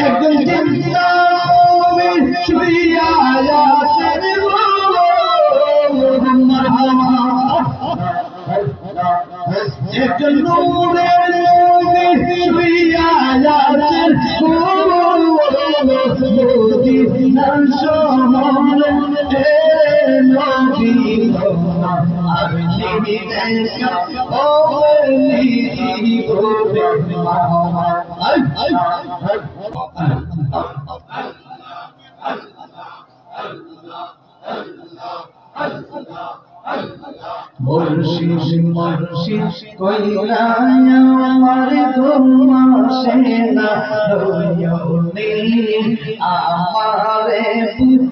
একদিন জিন্দামিন শুইয়া আয়াতের মারহামা একজন নূরের নবী শুইয়া আয়াতের মদিনার সমরে নবী আপনি দেখা ও গোবে আই আই মুর্শিদ মুর্শিদ কইরা আমার ঘুমাসে না রয়নি আমারে পুতলি বা মুর্শিদ কে মারহাবা কইরা আমার ঘুমাসে না রয়নি আমারে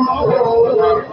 মুর্শিদ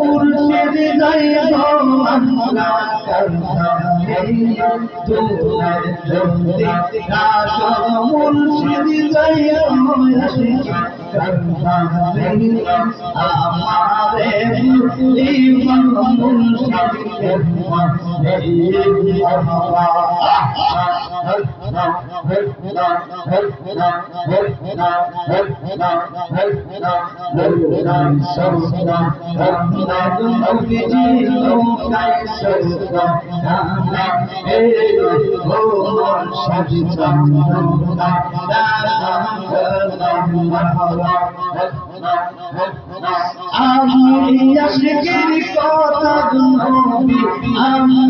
মুর্শিদ আমরা মুর্শিদ যাই লিমান আমি কথা আমি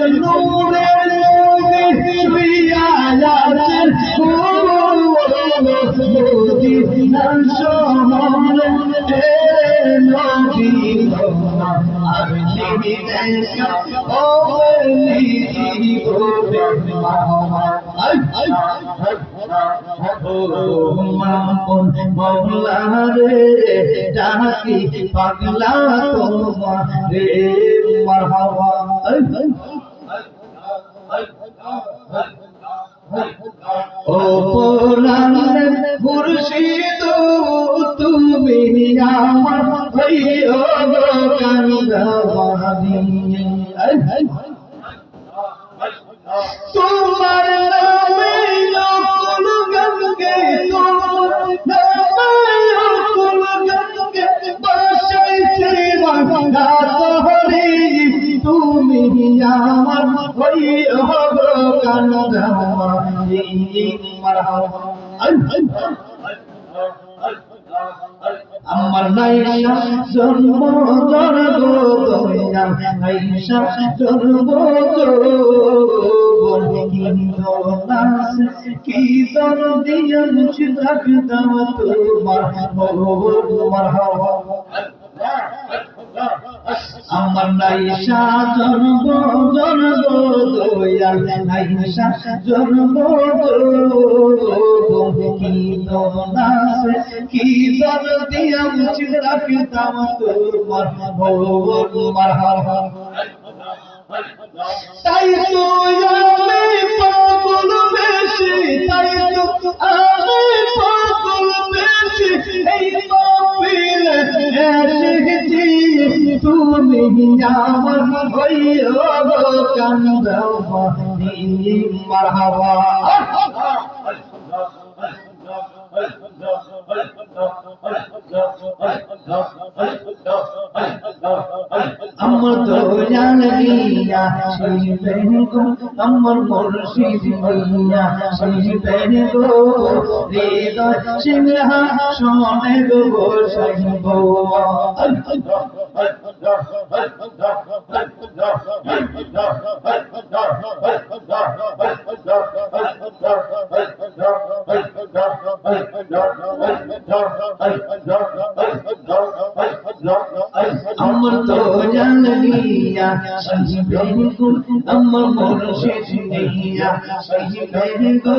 নবী শুইয়া আয়াতের মদিনার পুরাণে মুর্শিদ তুমি আমার হইও কান্দাবানি তোমার তুমি আমার হইও আমার নাইশা জন্ম জন্ম দয়া নাইশা জন্ম কি চিতাক দাম তোমার মোর মারহাবা আমার নাইশা জন্ম জন্ম দয়াল নাইশা জন্ম কি দোনাসে কি দর দিয়া উচিত রাখিতাম তোমার ভোর মারহাবা তাই তো আমার হইও কান্দাও মারহাবা? আমার দয়াল মিয়া সেই বেগো আমার মুর্শিদ মিয়া সেই বেগো হৃদয় সিংহা শোনে গো সাইব আমার মিয়া সেই বেগো আমার সেই বেগো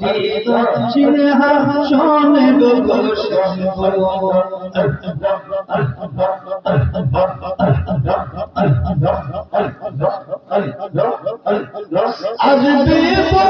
হৃদয় সিংহা আজ বিপদের